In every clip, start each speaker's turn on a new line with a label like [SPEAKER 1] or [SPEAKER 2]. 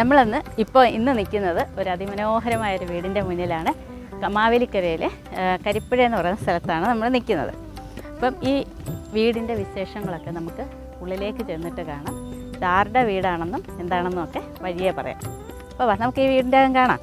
[SPEAKER 1] നമ്മളിന്ന് ഇപ്പോൾ ഇന്ന് നിൽക്കുന്നത് ഒരു അതിമനോഹരമായ ഒരു വീടിന്റെ മുന്നിലാണ്. മാവേലിക്കരയിൽ കരിപ്പുഴ എന്ന് പറയുന്ന സ്ഥലത്താണ് നമ്മൾ നിൽക്കുന്നത്. അപ്പം ഈ വീടിന്റെ വിശേഷങ്ങളൊക്കെ നമുക്ക് ഉള്ളിലേക്ക് ചെന്നിട്ട് കാണാം. ഇത് ആരുടെ വീടാണെന്നും എന്താണെന്നും ഒക്കെ വഴിയേ പറയാം. അപ്പോൾ നമുക്ക് ഈ വീടിന്റെ കാണാം.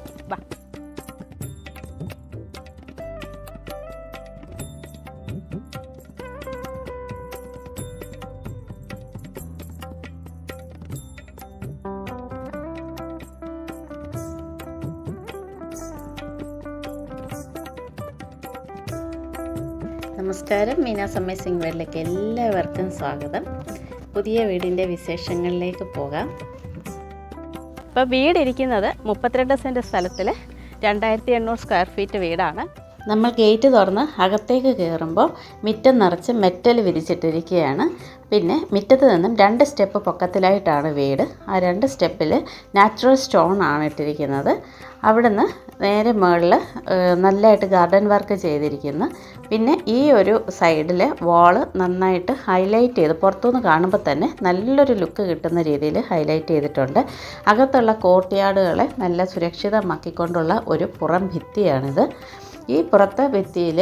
[SPEAKER 1] നമസ്കാരം. മീനാസ് അമേസിംഗ് വേൾഡിലേക്ക് എല്ലാവർക്കും സ്വാഗതം. പുതിയ വീടിന്റെ വിശേഷങ്ങളിലേക്ക് പോകാം. ഇപ്പോൾ വീടിരിക്കുന്നത് മുപ്പത്തിരണ്ട് സെന്റ് സ്ഥലത്തിൽ രണ്ടായിരത്തി എണ്ണൂറ് സ്ക്വയർ ഫീറ്റ് വീടാണ്. നമ്മൾ ഗേറ്റ് തുറന്ന് അകത്തേക്ക് കയറുമ്പോൾ മുറ്റം നിറച്ച് മെറ്റൽ വിരിച്ചിട്ടിരിക്കുകയാണ്. പിന്നെ മുറ്റത്ത് നിന്നും രണ്ട് സ്റ്റെപ്പ് പൊക്കത്തിലായിട്ടാണ് വീട്. ആ രണ്ട് സ്റ്റെപ്പിൽ നാച്ചുറൽ സ്റ്റോൺ ആണ് ഇട്ടിരിക്കുന്നത്. അവിടുന്ന് നേരെ മുകളിൽ നല്ലതായിട്ട് ഗാർഡൻ വർക്ക് ചെയ്തിരിക്കുന്നു. പിന്നെ ഈ ഒരു സൈഡിൽ വാൾ നന്നായിട്ട് ഹൈലൈറ്റ് ചെയ്ത് പുറത്തുനിന്ന് കാണുമ്പോൾ തന്നെ നല്ലൊരു ലുക്ക് കിട്ടുന്ന രീതിയിൽ ഹൈലൈറ്റ് ചെയ്തിട്ടുണ്ട്. അകത്തുള്ള കോർട്ട് യാർഡുകളെ നല്ല സുരക്ഷിതമാക്കിക്കൊണ്ടുള്ള ഒരു പുറം ഭിത്തിയാണിത്. ഈ പുറത്തെ ഭിത്തിയിൽ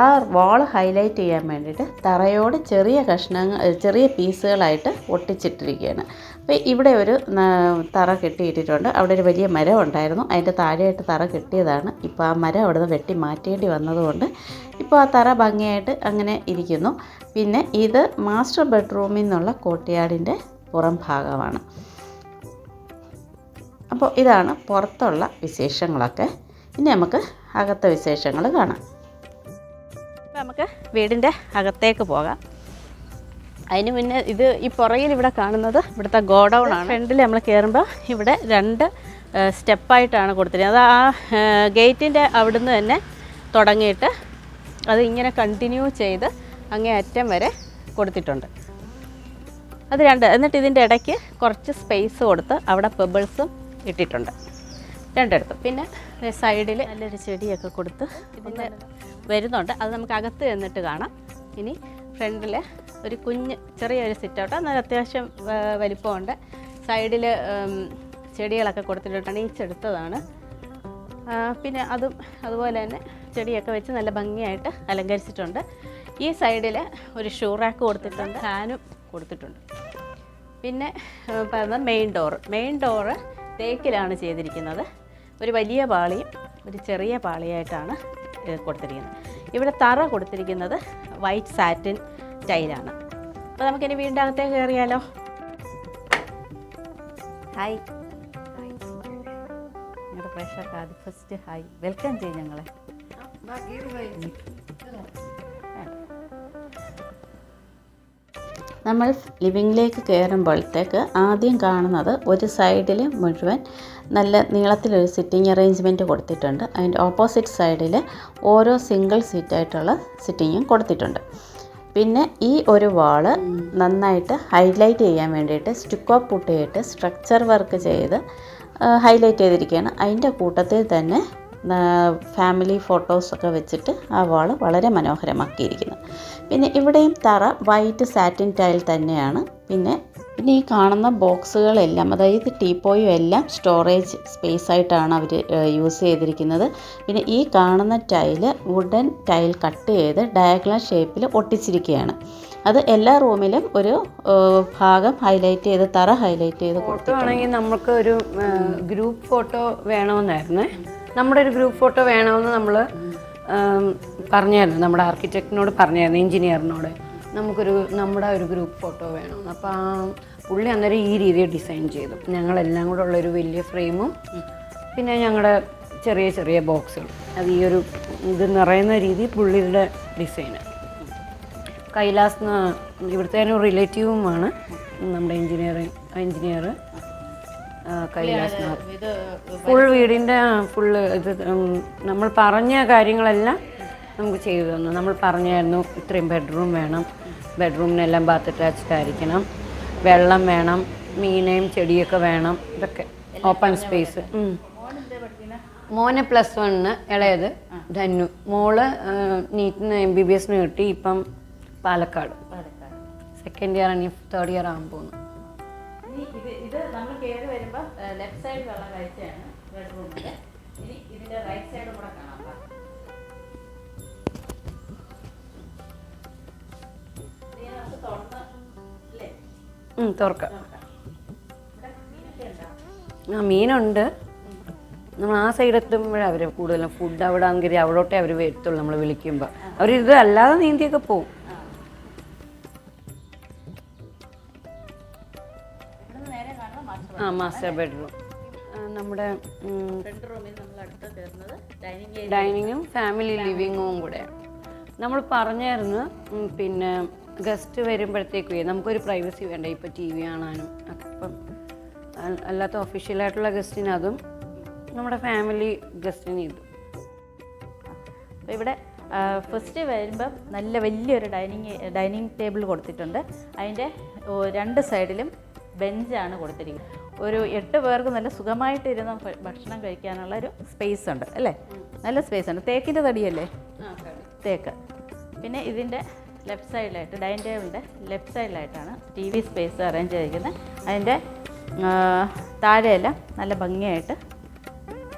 [SPEAKER 1] ആ വാൾ ഹൈലൈറ്റ് ചെയ്യാൻ വേണ്ടിയിട്ട് തറയോട് ചെറിയ കഷ്ണങ്ങൾ ചെറിയ പീസുകളായിട്ട് ഒട്ടിച്ചിട്ടിരിക്കുകയാണ്. അപ്പോൾ ഇവിടെ ഒരു തറ കെട്ടിയിട്ടിട്ടുണ്ട്. അവിടെ ഒരു വലിയ മരം ഉണ്ടായിരുന്നു. അതിന്റെ താഴെയായിട്ട് തറ കെട്ടിയതാണ്. ഇപ്പോൾ ആ മരം അവിടെ നിന്ന് വെട്ടി മാറ്റേണ്ടി വന്നതുകൊണ്ട് ഇപ്പോൾ ആ തറ ഭംഗിയായിട്ട് അങ്ങനെ ഇരിക്കുന്നു. പിന്നെ ഇത് മാസ്റ്റർ ബെഡ്റൂമിൽ നിന്നുള്ള കോട്ടയാടിന്റെ പുറം ഭാഗമാണ്. അപ്പോൾ ഇതാണ് പുറത്തുള്ള വിശേഷങ്ങളൊക്കെ. ഇനി നമുക്ക് അകത്തെ വിശേഷങ്ങൾ കാണാം. ഇപ്പം നമുക്ക് വീടിന്റെ അകത്തേക്ക് പോകാം. അതിന് മുന്നേ ഇത് ഈ പുറകിൽ ഇവിടെ കാണുന്നത് ഇവിടുത്തെ ഗോഡൗൺ ആണ്. ഫ്രണ്ടിൽ നമ്മൾ കയറുമ്പോൾ ഇവിടെ രണ്ട് സ്റ്റെപ്പായിട്ടാണ് കൊടുത്തിരിക്കുന്നത്. അത് ആ ഗേറ്റിന്റെ അവിടുന്ന് തന്നെ തുടങ്ങിയിട്ട് അത് ഇങ്ങനെ കണ്ടിന്യൂ ചെയ്ത് അങ്ങേ അറ്റം വരെ കൊടുത്തിട്ടുണ്ട്. അത് രണ്ട് എന്നിട്ട് ഇതിന്റെ ഇടയ്ക്ക് കുറച്ച് സ്പേസ് കൊടുത്ത് അവിടെ പെബിൾസും ഇട്ടിട്ടുണ്ട്. രണ്ടിടത്തും. പിന്നെ സൈഡിൽ നല്ലൊരു ചെടിയൊക്കെ കൊടുത്ത് ഇതിന്റെ വരുന്നുണ്ട്. അത് നമുക്ക് അകത്ത് ചെന്നിട്ട് കാണാം. ഇനി ഫ്രണ്ടിൽ ഒരു കുഞ്ഞ് ചെറിയൊരു സിറ്റൗട്ട്. എന്നാൽ അത്യാവശ്യം വലിപ്പമുണ്ട്. സൈഡിൽ ചെടികളൊക്കെ കൊടുത്തിട്ടുണ്ട്. അണീച്ചെടുത്തതാണ് ആ, പിന്നെ അതും അതുപോലെ തന്നെ ചെടിയൊക്കെ വെച്ച് നല്ല ഭംഗിയായിട്ട് അലങ്കരിച്ചിട്ടുണ്ട്. ഈ സൈഡിൽ ഒരു ഷൂറാക്ക് കൊടുത്തിട്ടുണ്ട്. ഫാനും കൊടുത്തിട്ടുണ്ട്. പിന്നെ പറയുന്നത് മെയിൻ ഡോറ്. മെയിൻ ഡോറ് തേക്കിലാണ് ചെയ്തിരിക്കുന്നത്. ഒരു വലിയ പാളിയും ഒരു ചെറിയ പാളിയായിട്ടാണ് കൊടുത്തിരിക്കുന്നത്. ഇവിടെ തറ കൊടുത്തിരിക്കുന്നത് വൈറ്റ് സാറ്റിൻ ടൈലാണ് അപ്പോൾ നമുക്കിനി വീണ്ടും അകത്തേക്ക് കയറിയാലോ? ഹായ് ഞങ്ങളുടെ പ്രേക്ഷകർക്ക് ആദ്യം ഫസ്റ്റ് ഹായ് വെൽക്കം ചെയ്യും ഞങ്ങളെ. നമ്മൾ ലിവിങ്ങിലേക്ക് കയറുമ്പോഴത്തേക്ക് ആദ്യം കാണുന്നത് ഒരു സൈഡിൽ മുഴുവൻ നല്ല നീളത്തിലൊരു സിറ്റിംഗ് അറേഞ്ച്മെന്റ് കൊടുത്തിട്ടുണ്ട്. അതിന്റെ ഓപ്പോസിറ്റ് സൈഡിൽ ഓരോ സിംഗിൾ സീറ്റായിട്ടുള്ള സിറ്റിങ്ങും കൊടുത്തിട്ടുണ്ട്. പിന്നെ ഈ ഒരു വാൾ നന്നായിട്ട് ഹൈലൈറ്റ് ചെയ്യാൻ വേണ്ടിയിട്ട് സ്റ്റിക്കോ പുട്ടിയിട്ട് സ്ട്രക്ചർ വർക്ക് ചെയ്ത് ഹൈലൈറ്റ് ചെയ്തിരിക്കുകയാണ്. അതിന്റെ കൂട്ടത്തിൽ തന്നെ ഫാമിലി ഫോട്ടോസൊക്കെ വെച്ചിട്ട് ആ വാൾ വളരെ മനോഹരമാക്കിയിരിക്കുന്നു. പിന്നെ ഇവിടെയും തറ വൈറ്റ് സാറ്റിൻ ടൈൽ തന്നെയാണ്. പിന്നെ പിന്നെ ഈ കാണുന്ന ബോക്സുകളെല്ലാം അതായത് ടീപ്പോയും എല്ലാം സ്റ്റോറേജ് സ്പേസ് ആയിട്ടാണ് അവർ യൂസ് ചെയ്തിരിക്കുന്നത്. പിന്നെ ഈ കാണുന്ന ടൈൽ വുഡൻ ടൈൽ കട്ട് ചെയ്ത് ഡയഗ്നൽ ഷേപ്പിൽ ഒട്ടിച്ചിരിക്കുകയാണ്. അത് എല്ലാ റൂമിലും ഒരു ഭാഗം ഹൈലൈറ്റ് ചെയ്ത് തറ ഹൈലൈറ്റ് ചെയ്ത്
[SPEAKER 2] കൊടുക്കുകയാണെങ്കിൽ നമുക്ക് ഒരു ഗ്രൂപ്പ് ഫോട്ടോ വേണമെന്നായിരുന്നേ. നമ്മുടെ ഒരു ഗ്രൂപ്പ് ഫോട്ടോ വേണമെന്ന് നമ്മൾ പറഞ്ഞായിരുന്നു. നമ്മുടെ ആർക്കിടെക്റ്റിനോട് പറഞ്ഞായിരുന്നു എഞ്ചിനീയറിനോട് നമുക്കൊരു നമ്മുടെ ഒരു ഗ്രൂപ്പ് ഫോട്ടോ വേണം. അപ്പോൾ ആ പുള്ളി അന്നേരം ഈ രീതിയിൽ ഡിസൈൻ ചെയ്തു. ഞങ്ങളെല്ലാം കൂടെ ഉള്ളൊരു വലിയ ഫ്രെയിമും പിന്നെ ഞങ്ങളുടെ ചെറിയ ചെറിയ ബോക്സുകൾ അത് ഈ ഒരു ഇത് നിറയുന്ന രീതി പുള്ളിയുടെ ഡിസൈന് കൈലാസ് ഇവിടുത്തെ ഒരു റിലേറ്റീവുമാണ് നമ്മുടെ എഞ്ചിനീയറിങ് എഞ്ചിനീയർ കൈലാസ് ഫുൾ വീടിന്റെ ഫുള്ള് ഇത് നമ്മൾ പറഞ്ഞ കാര്യങ്ങളെല്ലാം നമുക്ക് ചെയ്തു തന്നു. നമ്മൾ പറഞ്ഞായിരുന്നു ഇത്രയും ബെഡ്റൂം വേണം. ബെഡ്റൂമിനെല്ലാം ബാത്ത് അറ്റാച്ച്ഡ് ആയിരിക്കണം. വെള്ളം വേണം. മീനയും ചെടിയൊക്കെ വേണം. ഇതൊക്കെ ഓപ്പൺ സ്പേസ് മോനെ പ്ലസ് വണ്ണ് ഇളയത് ധന്നു മോൾ നീറ്റിന് എം ബി ബി എസിന് കിട്ടി ഇപ്പം പാലക്കാട്. സെക്കൻഡ് ഇയർ ആണ് തേർഡ് ഇയർ ആകാൻ പോകുന്നു
[SPEAKER 1] കയറി വരുമ്പോൾ ലെഫ്റ്റ് സൈഡിലുള്ള കാഴ്ചയാണ് ബെഡ്റൂമിന്റെ ഇനി ഇതിന്റെ റൈറ്റ് സൈഡും കൂടെ കാണാം
[SPEAKER 2] തുറക്കാം. ആ മീനുണ്ട്. നമ്മൾ ആ സൈഡ് എത്തുമ്പോഴേ അവർ കൂടുതലും ഫുഡ് അവിടെ ആണെങ്കിൽ അവിടോട്ടേ അവർ വരത്തുള്ളൂ നമ്മൾ വിളിക്കുമ്പോൾ അവർ ഇത് അല്ലാതെ നീന്തിയൊക്കെ പോവും.
[SPEAKER 1] മാസ്റ്റർ
[SPEAKER 2] ബെഡ്റൂം നമ്മുടെ ഡൈനിങ്ങും ഫാമിലി ലിവിങ്ങും കൂടെ. നമ്മൾ പറഞ്ഞായിരുന്നു പിന്നെ ഗസ്റ്റ് വരുമ്പോഴത്തേക്കേ നമുക്കൊരു പ്രൈവസി വേണ്ട? ഇപ്പോൾ ടി വി കാണാനും ഒക്കെ. ഇപ്പം അ- അല്ലാത്ത ഒഫീഷ്യലായിട്ടുള്ള ഗസ്റ്റിന് അതും നമ്മുടെ ഫാമിലി ഗസ്റ്റിന് ഇതും.
[SPEAKER 1] അപ്പോൾ ഇവിടെ ഫസ്റ്റ് വരുമ്പം നല്ല വലിയൊരു ഡൈനിങ് ഡൈനിങ് ടേബിൾ കൊടുത്തിട്ടുണ്ട്. അതിന്റെ രണ്ട് സൈഡിലും ബെഞ്ചാണ് കൊടുത്തിരിക്കുന്നത്. ഒരു എട്ട് പേർക്ക് നല്ല സുഖമായിട്ട് ഇരുന്ന് ഭക്ഷണം കഴിക്കാനുള്ള ഒരു സ്പേസ് ഉണ്ട് അല്ലേ? നല്ല സ്പേസ് ഉണ്ട് തേക്കിന്റെ തടിയല്ലേ? തേക്ക്. പിന്നെ ഇതിന്റെ ലെഫ്റ്റ് സൈഡിലായിട്ട് ഡൈനിങ് ടേബിളിന്റെ ലെഫ്റ്റ് സൈഡിലായിട്ടാണ് ടി വി സ്പേസ് അറേഞ്ച് ചെയ്തിരിക്കുന്നത്. അതിന്റെ താഴെയെല്ലാം നല്ല ഭംഗിയായിട്ട്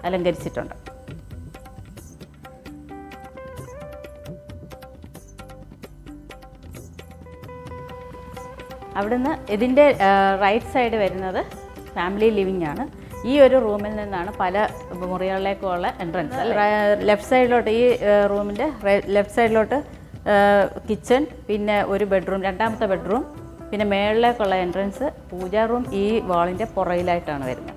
[SPEAKER 1] അലങ്കരിച്ചിട്ടുണ്ട്. അവിടുന്ന് ഇതിന്റെ റൈറ്റ് സൈഡ് വരുന്നത് ഫാമിലി ലിവിംഗ് ആണ്. ഈ ഒരു റൂമിൽ നിന്നാണ് പല മുറികളിലേക്കുള്ള എൻട്രൻസ് ലെഫ്റ്റ് സൈഡിലോട്ട് ഈ റൂമിന്റെ ലെഫ്റ്റ് സൈഡിലോട്ട് കിച്ചൺ പിന്നെ ഒരു ബെഡ്റൂം രണ്ടാമത്തെ ബെഡ്റൂം പിന്നെ മേളിലേക്കുള്ള എൻട്രൻസ് പൂജാ റൂം ഈ വാളിന്റെ പുറയിലായിട്ടാണ് വരുന്നത്.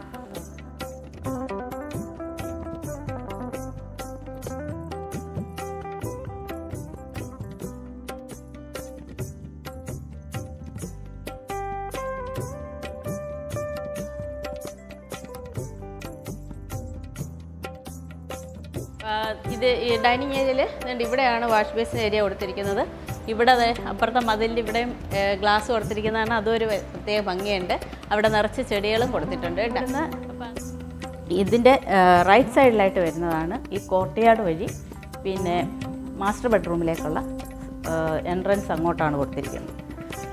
[SPEAKER 1] ഇത് ഈ ഡൈനിങ് ഏരിയയിൽ ഇവിടെയാണ് വാഷ് ബേസിൻ ഏരിയ കൊടുത്തിരിക്കുന്നത്. ഇവിടെ അപ്പുറത്തെ മതിലിന്റെ ഇവിടെയും ഗ്ലാസ് കൊടുത്തിരിക്കുന്നതാണ്. അതൊരു പ്രത്യേക ഭംഗിയുണ്ട്. അവിടെ നിറച്ച് ചെടികളും കൊടുത്തിട്ടുണ്ട് ഇതിന്റെ റൈറ്റ് സൈഡിലായിട്ട് വരുന്നതാണ് ഈ കോർട്ട്യാർഡ് വഴി. പിന്നെ മാസ്റ്റർ ബെഡ്റൂമിലേക്കുള്ള എൻട്രൻസ് അങ്ങോട്ടാണ് കൊടുത്തിരിക്കുന്നത്.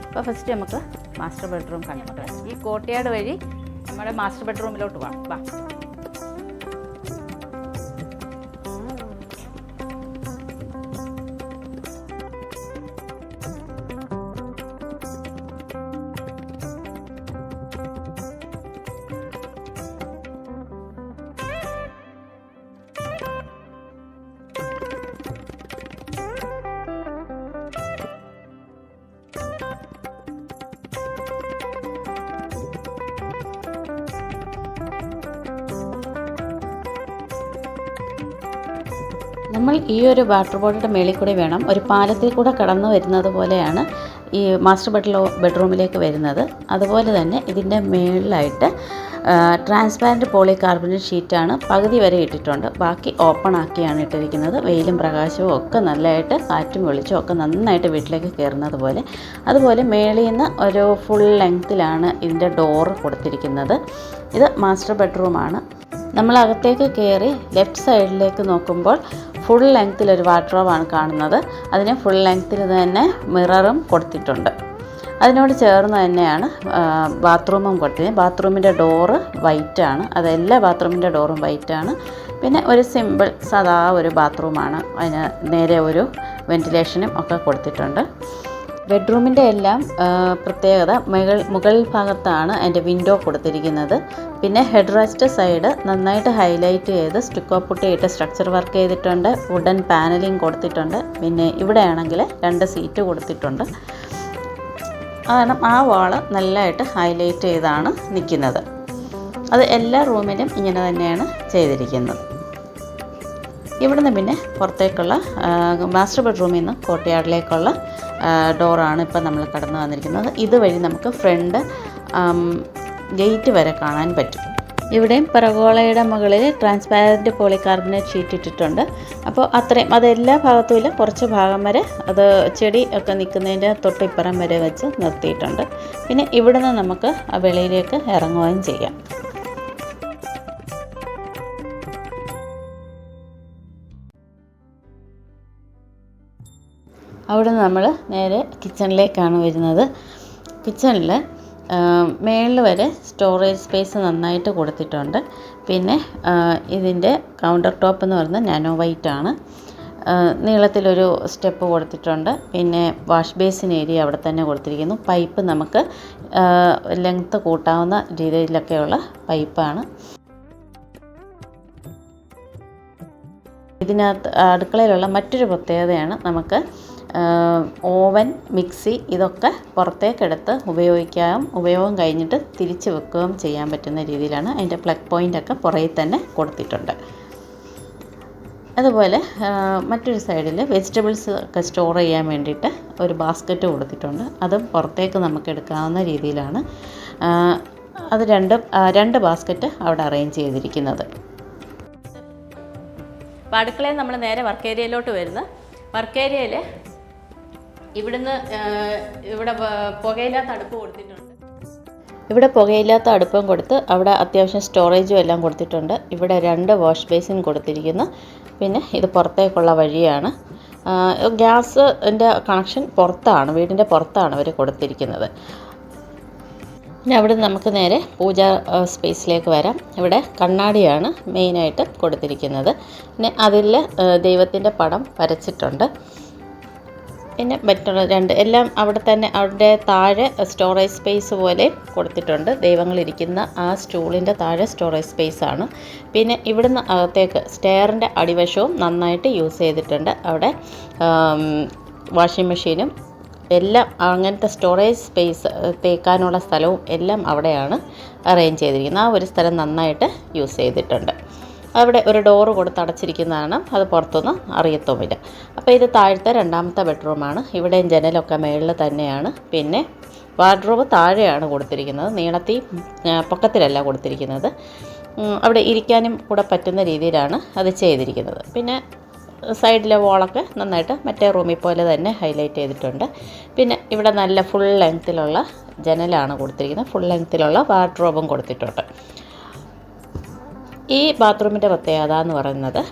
[SPEAKER 1] അപ്പോൾ ഫസ്റ്റ് നമുക്ക് മാസ്റ്റർ ബെഡ്റൂം കണ്ടിട്ട്. ഈ കോട്ടയാട് വഴി നമ്മുടെ മാസ്റ്റർ ബെഡ്റൂമിലോട്ട് പോകാം വാ. നമ്മൾ ഈ ഒരു വാട്ടർ ബോട്ടിയുടെ മേളിൽ കൂടി വേണം. ഒരു പാലത്തിൽ കൂടെ കടന്നു വരുന്നത് പോലെയാണ് ഈ മാസ്റ്റർ ബെഡ്ലോ ബെഡ്റൂമിലേക്ക് വരുന്നത്. അതുപോലെ തന്നെ ഇതിന്റെ മേളിലായിട്ട് ട്രാൻസ്പാരന്റ് പോളി കാർബണേറ്റ് ഷീറ്റാണ് പകുതി വരെ ഇട്ടിട്ടുണ്ട്. ബാക്കി ഓപ്പൺ ആക്കിയാണ് ഇട്ടിരിക്കുന്നത്. വെയിലും പ്രകാശവും ഒക്കെ നല്ലതായിട്ട് കാറ്റും വെളിച്ചവും ഒക്കെ നന്നായിട്ട് വീട്ടിലേക്ക് കയറുന്നത് പോലെ. അതുപോലെ മേളിൽ നിന്ന് ഒരു ഫുൾ ലെങ്ത്തിലാണ് ഇതിന്റെ ഡോറ് കൊടുത്തിരിക്കുന്നത്. ഇത് മാസ്റ്റർ ബെഡ്റൂമാണ് നമ്മൾ അകത്തേക്ക് കയറി ലെഫ്റ്റ് സൈഡിലേക്ക് നോക്കുമ്പോൾ ഫുൾ ലെങ്ത്തിൽ ഒരു വാർഡ്രോബാണ് കാണുന്നത്. അതിന് ഫുൾ ലെങ്ത്തിൽ തന്നെ മിററും കൊടുത്തിട്ടുണ്ട്. അതിനോട് ചേർന്ന് തന്നെയാണ് ബാത്റൂമും കൊടുത്തത് ബാത്റൂമിന്റെ ഡോറ് വൈറ്റാണ് അത് എല്ലാ ബാത്റൂമിന്റെ ഡോറും വൈറ്റാണ് പിന്നെ ഒരു സിമ്പിൾ സാധാ ഒരു ബാത്റൂമാണ് അതിന് നേരെ ഒരു വെന്റിലേഷനും ഒക്കെ കൊടുത്തിട്ടുണ്ട്. ബെഡ്റൂമിന്റെ എല്ലാം പ്രത്യേകത മുകൾ മുകൾ ഭാഗത്താണ് അതിന്റെ വിൻഡോ കൊടുത്തിരിക്കുന്നത്. പിന്നെ ഹെഡ് റെസ്റ്റ് സൈഡ് നന്നായിട്ട് ഹൈലൈറ്റ് ചെയ്ത് സ്റ്റിക്കോ പുട്ടിയിട്ട് സ്ട്രക്ചർ വർക്ക് ചെയ്തിട്ടുണ്ട്. വുഡൻ പാനലിംഗ് കൊടുത്തിട്ടുണ്ട്. പിന്നെ ഇവിടെയാണെങ്കിൽ രണ്ട് സീറ്റ് കൊടുത്തിട്ടുണ്ട്. കാരണം ആ വാൾ നല്ലതായിട്ട് ഹൈലൈറ്റ് ചെയ്താണ് നിൽക്കുന്നത്. അത് എല്ലാ റൂമിലും ഇങ്ങനെ തന്നെയാണ് ചെയ്തിരിക്കുന്നത്. ഇവിടുന്ന് പിന്നെ പുറത്തേക്കുള്ള മാസ്റ്റർ ബെഡ്റൂമിൽ നിന്ന് കോട്ടയാടിലേക്കുള്ള ഡോറാണ് ഇപ്പോൾ നമ്മൾ കടന്നു വന്നിരിക്കുന്നത്. ഇതുവഴി നമുക്ക് ഫ്രണ്ട് ഗേറ്റ് വരെ കാണാൻ പറ്റും. ഇവിടെയും പെറഗോളയുടെ മുകളിൽ ട്രാൻസ്പാരന്റ് പോളികാർബണേറ്റ് ഷീറ്റ് ഇട്ടിട്ടുണ്ട്. അപ്പോൾ അത്രയും അത് എല്ലാ ഭാഗത്തും ഇല്ല കുറച്ച് ഭാഗം വരെ അത് ചെടി ഒക്കെ നിൽക്കുന്നതിന്റെ തൊട്ടിപ്പുറം വരെ വെച്ച് നിർത്തിയിട്ടുണ്ട്. പിന്നെ ഇവിടുന്ന് നമുക്ക് വെളിയിലേക്ക് ഇറങ്ങുകയും ചെയ്യാം. അവിടെ നമ്മൾ നേരെ കിച്ചണിലേക്കാണ് വരുന്നത്. കിച്ചണിൽ മേളിൽ വരെ സ്റ്റോറേജ് സ്പേസ് നന്നായിട്ട് കൊടുത്തിട്ടുണ്ട്. പിന്നെ ഇതിന്റെ കൗണ്ടർ ടോപ്പ് എന്ന് പറയുന്നത് നാനോ വൈറ്റ് ആണ്. നീളത്തിലൊരു സ്റ്റെപ്പ് കൊടുത്തിട്ടുണ്ട്. പിന്നെ വാഷ് ബേസിൻ ഏരിയ അവിടെ തന്നെ കൊടുത്തിരിക്കുന്നു. പൈപ്പ് നമുക്ക് ലെങ്ത്ത് കൂട്ടാവുന്ന രീതിയിലൊക്കെയുള്ള പൈപ്പാണ് ഇതിനകത്ത് അടുക്കളയിലുള്ള മറ്റൊരു പ്രത്യേകതയാണ് നമുക്ക് ഓവൻ മിക്സി ഇതൊക്കെ പുറത്തേക്കെടുത്ത് ഉപയോഗിക്കാം ഉപയോഗം കഴിഞ്ഞിട്ട് തിരിച്ച് വെക്കുകയും ചെയ്യാൻ പറ്റുന്ന രീതിയിലാണ് അതിന്റെ പ്ലഗ് പോയിന്റൊക്കെ പുറകിൽ തന്നെ കൊടുത്തിട്ടുണ്ട്. അതുപോലെ മറ്റൊരു സൈഡിൽ വെജിറ്റബിൾസ് ഒക്കെ സ്റ്റോർ ചെയ്യാൻ വേണ്ടിയിട്ട് ഒരു ബാസ്ക്കറ്റ് കൊടുത്തിട്ടുണ്ട്. അതും പുറത്തേക്ക് നമുക്ക് എടുക്കാവുന്ന രീതിയിലാണ്. അത് രണ്ട് രണ്ട് ബാസ്ക്കറ്റ് അവിടെ അറേഞ്ച് ചെയ്തിരിക്കുന്നത്. അടുക്കളയിൽ നമ്മൾ നേരെ വർക്ക് ഏരിയയിലോട്ട് വരുന്നു. വർക്ക് ഏരിയയിൽ ഇവിടുന്ന് ഇവിടെ പുകയില്ലാത്ത അടുപ്പ് കൊടുത്തിട്ടുണ്ട്. ഇവിടെ പുകയില്ലാത്ത അടുപ്പം കൊടുത്ത് അവിടെ അത്യാവശ്യം സ്റ്റോറേജും എല്ലാം കൊടുത്തിട്ടുണ്ട്. ഇവിടെ രണ്ട് വാഷ് ബേസിൻ കൊടുത്തിരിക്കുന്നു. പിന്നെ ഇത് പുറത്തേക്കുള്ള വഴിയാണ്. ഗ്യാസിന്റെ കണക്ഷൻ പുറത്താണ് വീടിന്റെ പുറത്താണ് അവർ കൊടുത്തിരിക്കുന്നത്. പിന്നെ അവിടെ നമുക്ക് നേരെ പൂജാ സ്പേസിലേക്ക് വരാം. ഇവിടെ കണ്ണാടിയാണ് മെയിനായിട്ട് കൊടുത്തിരിക്കുന്നത്. പിന്നെ അതിൽ ദൈവത്തിന്റെ പടം വരച്ചിട്ടുണ്ട്. പിന്നെ മറ്റുള്ള രണ്ട് എല്ലാം അവിടെ തന്നെ അവിടെ താഴെ സ്റ്റോറേജ് സ്പേസ് പോലെ കൊടുത്തിട്ടുണ്ട്. ദൈവങ്ങളിരിക്കുന്ന ആ സ്റ്റൂളിന്റെ താഴെ സ്റ്റോറേജ് സ്പേസ് ആണ്. പിന്നെ ഇവിടുന്ന് അകത്തേക്ക് സ്റ്റെയറിന്റെ അടിവശവും നന്നായിട്ട് യൂസ് ചെയ്തിട്ടുണ്ട്. അവിടെ വാഷിംഗ് മെഷീനും എല്ലാം അങ്ങനത്തെ സ്റ്റോറേജ് സ്പേസ് തേക്കാനുള്ള സ്ഥലവും എല്ലാം അവിടെയാണ് അറേഞ്ച് ചെയ്തിരിക്കുന്നത്. ആ ഒരു സ്ഥലം നന്നായിട്ട് യൂസ് ചെയ്തിട്ടുണ്ട്. അവിടെ ഒരു ഡോറ് കൊടുത്ത് അടച്ചിരിക്കുന്നതാണ്. അത് പുറത്തൊന്നും അറിയത്തുമില്ല. അപ്പോൾ ഇത് താഴത്തെ രണ്ടാമത്തെ ബെഡ്റൂമാണ് ഇവിടെയും ജനലൊക്കെ മേളിൽ തന്നെയാണ്. പിന്നെ വാർഡ്രോബ് താഴെയാണ് കൊടുത്തിരിക്കുന്നത്. നീളത്തിൽ പൊക്കത്തിലല്ല കൊടുത്തിരിക്കുന്നത്. അവിടെ ഇരിക്കാനും കൂടെ പറ്റുന്ന രീതിയിലാണ് അത് ചെയ്തിരിക്കുന്നത്. പിന്നെ സൈഡിലെ വോളൊക്കെ നന്നായിട്ട് മറ്റേ റൂമിൽ പോലെ തന്നെ ഹൈലൈറ്റ് ചെയ്തിട്ടുണ്ട്. പിന്നെ ഇവിടെ നല്ല ഫുൾ ലെങ്ത്തിലുള്ള ജനലാണ് കൊടുത്തിരിക്കുന്നത്. ഫുൾ ലെങ്ത്തിലുള്ള വാർഡ്രോബും കൊടുത്തിട്ടുണ്ട്. ഈ ബാത്റൂമിന്റെ പ്രത്യേകത എന്ന് പറയുന്നത്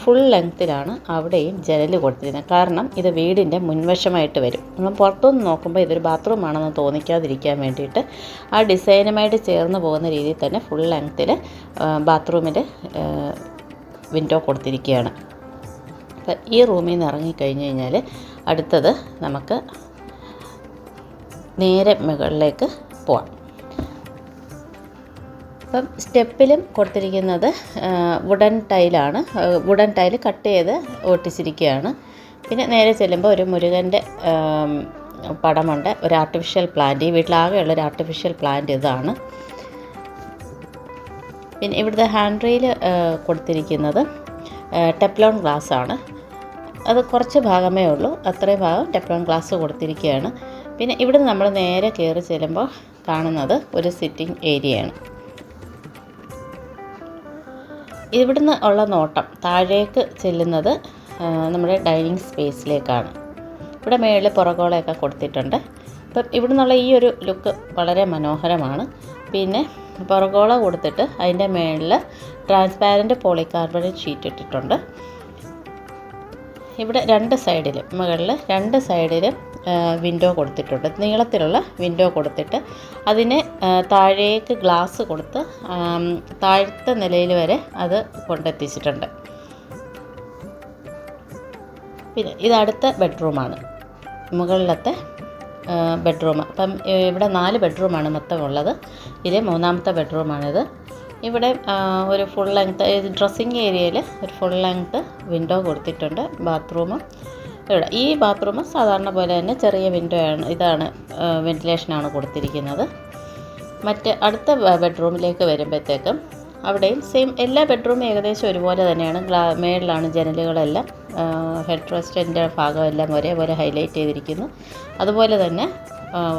[SPEAKER 1] ഫുൾ ലെങ്ത്തിലാണ് അവിടെയും ജനൽ കൊടുത്തിരുന്നത് കാരണം ഇത് വീടിന്റെ മുൻവശമായിട്ട് വരും. നമ്മൾ പുറത്തുനിന്ന് നോക്കുമ്പോൾ ഇതൊരു ബാത്റൂമാണെന്ന് തോന്നിക്കാതിരിക്കാൻ വേണ്ടിയിട്ട് ആ ഡിസൈനുമായിട്ട് ചേർന്ന് പോകുന്ന രീതിയിൽ തന്നെ ഫുൾ ലെങ്ത്തിൽ ബാത്റൂമിന്റെ വിൻഡോ കൊടുത്തിരിക്കുകയാണ്. അപ്പം ഈ റൂമിൽ നിന്ന് ഇറങ്ങിക്കഴിഞ്ഞ് കഴിഞ്ഞാൽ അടുത്തത് നമുക്ക് നേരെ മുകളിലേക്ക് പോവാം. അപ്പം സ്റ്റെപ്പിലും കൊടുത്തിരിക്കുന്നത് വുഡൻ ടൈലാണ് വുഡൻ ടൈൽ കട്ട് ചെയ്ത് ഒട്ടിച്ചിരിക്കുകയാണ്. പിന്നെ നേരെ ചെല്ലുമ്പോൾ ഒരു മുരുകന്റെ പടമുണ്ട്. ഒരു ആർട്ടിഫിഷ്യൽ പ്ലാന്റ് ഈ വീട്ടിലാകെയുള്ള ഒരു ആർട്ടിഫിഷ്യൽ പ്ലാന്റ് ഇതാണ്. പിന്നെ ഇവിടുത്തെ ഹാൻഡ് റെയിൽ കൊടുത്തിരിക്കുന്നത് ടെപ്ലോൺ ഗ്ലാസ് ആണ്. അത് കുറച്ച് ഭാഗമേ ഉള്ളൂ. അത്രയും ഭാഗം ടെപ്ലോൺ ഗ്ലാസ് കൊടുത്തിരിക്കുകയാണ്. പിന്നെ ഇവിടുന്ന് നമ്മൾ നേരെ കയറി ചെല്ലുമ്പോൾ കാണുന്നത് ഒരു സിറ്റിംഗ് ഏരിയയാണ് ഇവിടുന്ന് ഉള്ള നോട്ടം താഴേക്ക് ചെല്ലുന്നത് നമ്മുടെ ഡൈനിങ് സ്പേസിലേക്കാണ്. ഇവിടെ മേളിൽ പുറകോളയൊക്കെ കൊടുത്തിട്ടുണ്ട്. അപ്പം ഇവിടെ നിന്നുള്ള ഈ ഒരു ലുക്ക് വളരെ മനോഹരമാണ്. പിന്നെ പുറകോള കൊടുത്തിട്ട് അതിന്റെ മേളിൽ ട്രാൻസ്പാരന്റ് പോളികാർബണേറ്റ് ഷീറ്റ് ഇട്ടിട്ടുണ്ട്. ഇവിടെ രണ്ട് സൈഡിലും മുകളിൽ രണ്ട് സൈഡിലും വിൻഡോ കൊടുത്തിട്ടുണ്ട്. നീളത്തിലുള്ള വിൻഡോ കൊടുത്തിട്ട് അതിന് താഴേക്ക് ഗ്ലാസ് കൊടുത്ത് താഴത്തെ നിലയിൽ വരെ അത് കൊണ്ടെത്തിച്ചിട്ടുണ്ട്. പിന്നെ ഇത് അടുത്ത ബെഡ്റൂമാണ് മുകളിലത്തെ ബെഡ്റൂം അപ്പം ഇവിടെ നാല് ബെഡ്റൂമാണ് മൊത്തം ഉള്ളത് ഇത് മൂന്നാമത്തെ ബെഡ്റൂമാണിത് ഇവിടെ ഒരു ഫുൾ ലെങ്ത്ത് ഡ്രസ്സിങ് ഏരിയയിൽ ഒരു ഫുൾ ലെങ്ത്ത് വിൻഡോ കൊടുത്തിട്ടുണ്ട്. ബാത്റൂം ഇവിടെ ഈ ബാത്റൂം സാധാരണ പോലെ തന്നെ ചെറിയ വിൻഡോ ആണ്. ഇതാണ് വെന്റിലേഷനാണ് കൊടുത്തിരിക്കുന്നത്. മറ്റ് അടുത്ത ബെഡ്റൂമിലേക്ക് വരുമ്പോഴത്തേക്കും അവിടെയും സെയിം എല്ലാ ബെഡ്റൂമും ഏകദേശം ഒരുപോലെ തന്നെയാണ്. ഗ്ലാ മേളിലാണ് ജനലുകളെല്ലാം ഹെഡ് റെസ്റ്റിന്റെ ഭാഗമെല്ലാം ഒരേപോലെ ഹൈലൈറ്റ് ചെയ്തിരിക്കുന്നു. അതുപോലെ തന്നെ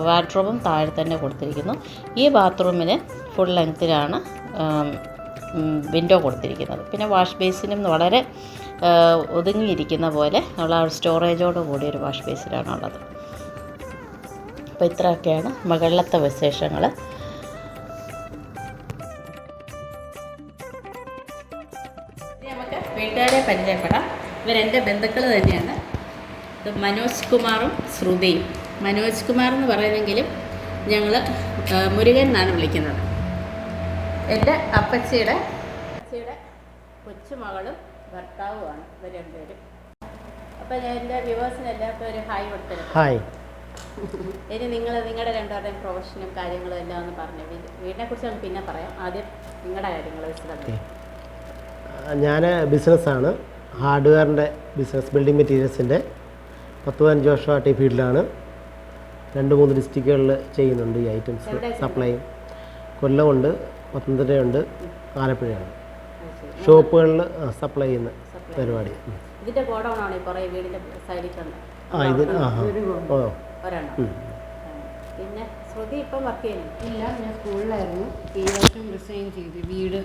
[SPEAKER 1] വാർഡ്രോബും താഴെ തന്നെ കൊടുത്തിരിക്കുന്നു. ഈ ബാത്റൂമിന് ഫുൾ ലെങ്ത്തിലാണ് വിൻഡോ കൊടുത്തിരിക്കുന്നത്. പിന്നെ വാഷ് ബേസിനും വളരെ ഒതുങ്ങിയിരിക്കുന്ന പോലെ നമ്മൾ ആ സ്റ്റോറേജോട് കൂടി ഒരു വാഷ് ബേസിലാണുള്ളത് അപ്പോൾ ഇത്രയൊക്കെയാണ് മകളിലത്തെ വിശേഷങ്ങൾ നമുക്ക് വീട്ടുകാരെ പരിചയപ്പെടാം. ഇവരെന്റെ ബന്ധുക്കൾ തന്നെയാണ്. ഇത് മനോജ് കുമാറും ശ്രുതിയും. മനോജ് കുമാർ എന്ന് പറയുന്നെങ്കിലും
[SPEAKER 3] ഞങ്ങൾ മുരുകൻ എന്നാണ് വിളിക്കുന്നത്. എന്റെ അപ്പച്ചിയുടെ അപ്പച്ചിയുടെ കൊച്ചുമകളും ഭർത്താവുമാണ് ഇവർ രണ്ടുപേരും. അപ്പം ഞാൻ എന്റെ വ്യൂവേഴ്സിന് എല്ലാവർക്കും ഹായ് കൊടുത്തിരുന്നു
[SPEAKER 4] ഹായ്.
[SPEAKER 3] ഇനി നിങ്ങൾ നിങ്ങളുടെ രണ്ടുപേരുടെയും പ്രൊഫഷനും കാര്യങ്ങളും എല്ലാം ഒന്ന് പറഞ്ഞു വീടിനെ കുറിച്ച് നമുക്ക് പിന്നെ പറയാം. ആദ്യം നിങ്ങളുടെ കാര്യങ്ങൾ
[SPEAKER 4] ഞാൻ ബിസിനസ്സാണ്. ഹാർഡ്വെയറിന്റെ ബിസിനസ് ബിൽഡിംഗ് മെറ്റീരിയൽസിന്റെ പത്ത് പതിനഞ്ച് വർഷമായിട്ട് ഈ ഫീൽഡിലാണ്. രണ്ട് മൂന്ന് ഡിസ്ട്രിക്റ്റുകളിൽ ചെയ്യുന്നുണ്ട് ഈ ഐറ്റംസ് സപ്ലൈ. കൊല്ലമുണ്ട് പത്തനംതിട്ടയുണ്ട് ആലപ്പുഴയുണ്ട് ഷോപ്പുകളിൽ സപ്ലൈ ചെയ്യുന്ന പരിപാടി.
[SPEAKER 3] ഗോഡൗണാണ് കുറേ വീടിന്റെ സൈഡിൽ തന്നെ.
[SPEAKER 4] ആ ഇത് ആ ആ. ഓ.
[SPEAKER 3] പിന്നെ ശ്രുതി ഇപ്പം വർക്ക് ചെയ്യുന്നു?
[SPEAKER 2] ഇല്ല ഞാൻ സ്കൂളിലായിരുന്നു. ഈ വർഷം റിസൈൻ ചെയ്തു. വീട്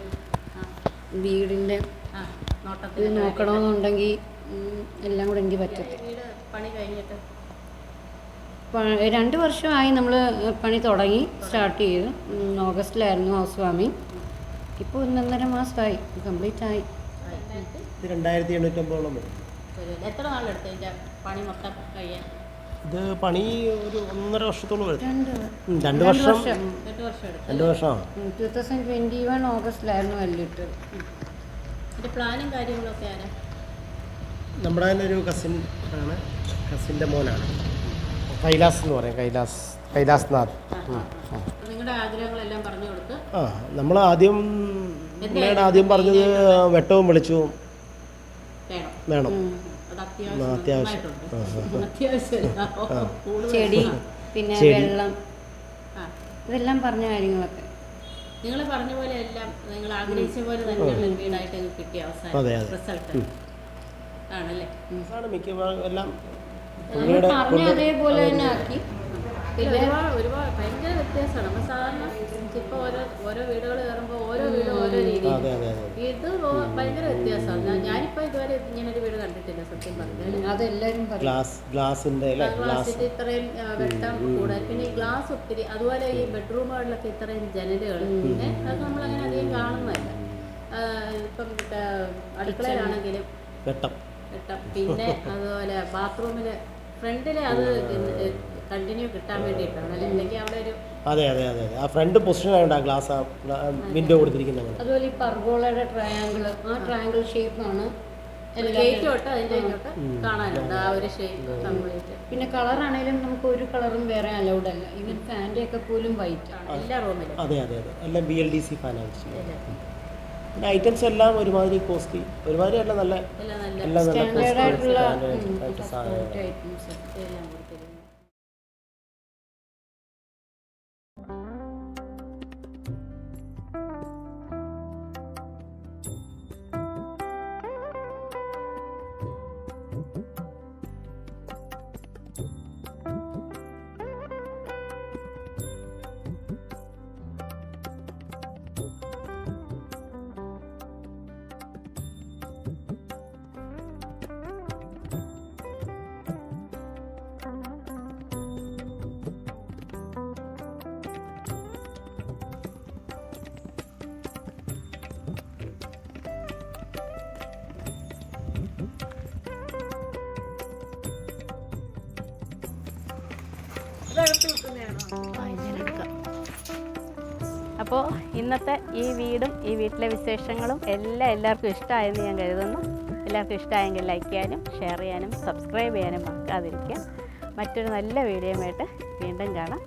[SPEAKER 2] വീടിന്റെ
[SPEAKER 3] ആ
[SPEAKER 2] ഇത് നോക്കണമെന്നുണ്ടെങ്കിൽ എല്ലാം കൂടെ എനിക്ക് പറ്റത്തില്ല
[SPEAKER 3] വീട് പണി കഴിഞ്ഞിട്ട്?
[SPEAKER 2] രണ്ട് വർഷമായി നമ്മൾ പണി തുടങ്ങി സ്റ്റാർട്ട് ചെയ്തു. ഓഗസ്റ്റിലായിരുന്നു ഹൗസ് വാമിങ് ഇപ്പോൾ ഒന്നൊന്നര മാസമായി കംപ്ലീറ്റ് ആയി.
[SPEAKER 4] ഇത് രണ്ടായിരത്തി എണ്ണൂറ്റമ്പതോളം വരും.
[SPEAKER 3] എത്ര നാളെടുത്ത് ഇതിന്റെ പണി മൊത്തം കഴിയാൻ?
[SPEAKER 4] ഇത് പണി ഒരു ഒന്നര വർഷത്തോളം വരും.
[SPEAKER 2] രണ്ട്
[SPEAKER 4] വർഷം. രണ്ട് വർഷം
[SPEAKER 3] എടുത്തു.
[SPEAKER 2] ടു തൗസൻഡ് ട്വന്റി വൺ ഓഗസ്റ്റിലായിരുന്നു വലിയിട്ട്
[SPEAKER 3] ഇതിന്റെ പ്ലാനും കാര്യങ്ങളൊക്കെ ആരാ?
[SPEAKER 4] നമ്മുടെ തന്നെ ഒരു കസിൻ ആണ്. കസിന്റെ മോനാണ്. കൈലാസ് എന്ന് പറയാം കൈലാസ്. കൈലാസ് നാഥ്. ഉം.
[SPEAKER 3] നിങ്ങളുടെ ആഗ്രഹങ്ങളെല്ലാം പറഞ്ഞു കൊടുത്ത്
[SPEAKER 4] ആ നമ്മൾ ആദ്യം ഞാൻ ആദ്യം പറഞ്ഞത് വെട്ടവും വിളിച്ചു
[SPEAKER 3] വേണം. അത്യാവശ്യം
[SPEAKER 2] ചെടി പിന്നെ വെള്ളം.
[SPEAKER 3] ആ.
[SPEAKER 2] ഇതെല്ലാം പറഞ്ഞ കാര്യങ്ങളൊക്കെ.
[SPEAKER 3] നിങ്ങൾ പറഞ്ഞ പോലെ എല്ലാം നിങ്ങൾ ആഗ്രഹിച്ച പോലെ തന്നെ വീടായിട്ട് കിട്ടിയ അവസാനം
[SPEAKER 4] അതെ, അതെ.
[SPEAKER 3] റിസൾട്ട് ആണല്ലേ?
[SPEAKER 4] മിക്കവാറും എല്ലാം
[SPEAKER 2] അതേപോലെ തന്നെ ആക്കി.
[SPEAKER 3] ഒരുപാട് ഒരുപാട് ഭയങ്കര വ്യത്യാസമാണ്. നമ്മൾ സാധാരണ ഇപ്പോൾ ഓരോ ഓരോ വീടുകൾ കയറുമ്പോൾ ഓരോ വീടും ഓരോ രീതി
[SPEAKER 4] അതെ അതെ അതെ.
[SPEAKER 3] ഇത് ഭയങ്കര വ്യത്യാസമാണ്. ഞാനിപ്പോൾ ഇതുവരെ ഇങ്ങനൊരു വീട് കണ്ടിട്ടില്ല സത്യം പറഞ്ഞാൽ
[SPEAKER 2] അതെല്ലാവരും പറയും.
[SPEAKER 4] ഗ്ലാസ് അല്ലേ? ഗ്ലാസ്
[SPEAKER 3] ഗ്ലാസിന്റെ ഇത്രയും വെട്ടം കൂടുതൽ പിന്നെ ഈ ഗ്ലാസ് ഒത്തിരി അതുപോലെ ഈ ബെഡ്റൂമുകളിലൊക്കെ ഇത്രയും ജനലുകൾ പിന്നെ അത് നമ്മൾ അങ്ങനെ അധികം കാണുന്നതല്ല. ഇപ്പം അടുക്കളയിലാണെങ്കിലും
[SPEAKER 4] വെട്ടം.
[SPEAKER 3] വെട്ടം. പിന്നെ അതുപോലെ ബാത്റൂമിൽ ഫ്രണ്ടിലെ അത് കണ്ടിന്യൂ കിട്ടാൻ വേണ്ടിയിട്ടാണ് അല്ലെങ്കിൽ അവിടെ ഒരു
[SPEAKER 4] അതെ അതെ അതെ അതെ. ആ ഫ്രണ്ട് പൊസിഷൻ ആയതുകൊണ്ട് ആ ഗ്ലാസ് ആ വിൻഡോ കൊടുത്തിരിക്കുന്നത്
[SPEAKER 2] അതുപോലെ ഈ പർഗോളയുടെ ട്രയാങ്കിൾ ആ ട്രയാങ്കിൾ ഷേപ്പാണ്
[SPEAKER 3] ഗേറ്റ് തൊട്ട് അതിന്റെ ഇങ്ങോട്ട് കാണാനുണ്ട്. ആ ഒരു ഷേപ്പ് കംപ്ലീറ്റ്
[SPEAKER 2] പിന്നെ കളറാണേലും നമുക്ക് ഒരു കളറും വേറെ അലൗഡ് അല്ല. ഇവൻ ഫാന്റെ ഒക്കെ പോലും വൈറ്റ് ആണ്.
[SPEAKER 3] എല്ലാ റൂമിലും
[SPEAKER 4] അതെ അതെ അതെ. എല്ലാം ബി എൽ ഡി സി ഫാനാണ് പിന്നെ ഐറ്റംസ് എല്ലാം ഒരുമാതിരി കോസ്റ്റ്ലി ഒരുമാതിരി അല്ല നല്ല
[SPEAKER 3] എല്ലാം നല്ല അപ്പോൾ ഇന്നത്തെ ഈ വീടും ഈ വീട്ടിലെ വിശേഷങ്ങളും എല്ലാം എല്ലാവർക്കും ഇഷ്ടമായെന്ന് ഞാൻ കരുതുന്നു. എല്ലാവർക്കും ഇഷ്ടമായെങ്കിൽ ലൈക്ക് ചെയ്യാനും ഷെയർ ചെയ്യാനും സബ്സ്ക്രൈബ് ചെയ്യാനും മറക്കാതിരിക്കുക. മറ്റൊരു നല്ല വീഡിയോയുമായിട്ട് വീണ്ടും കാണാം.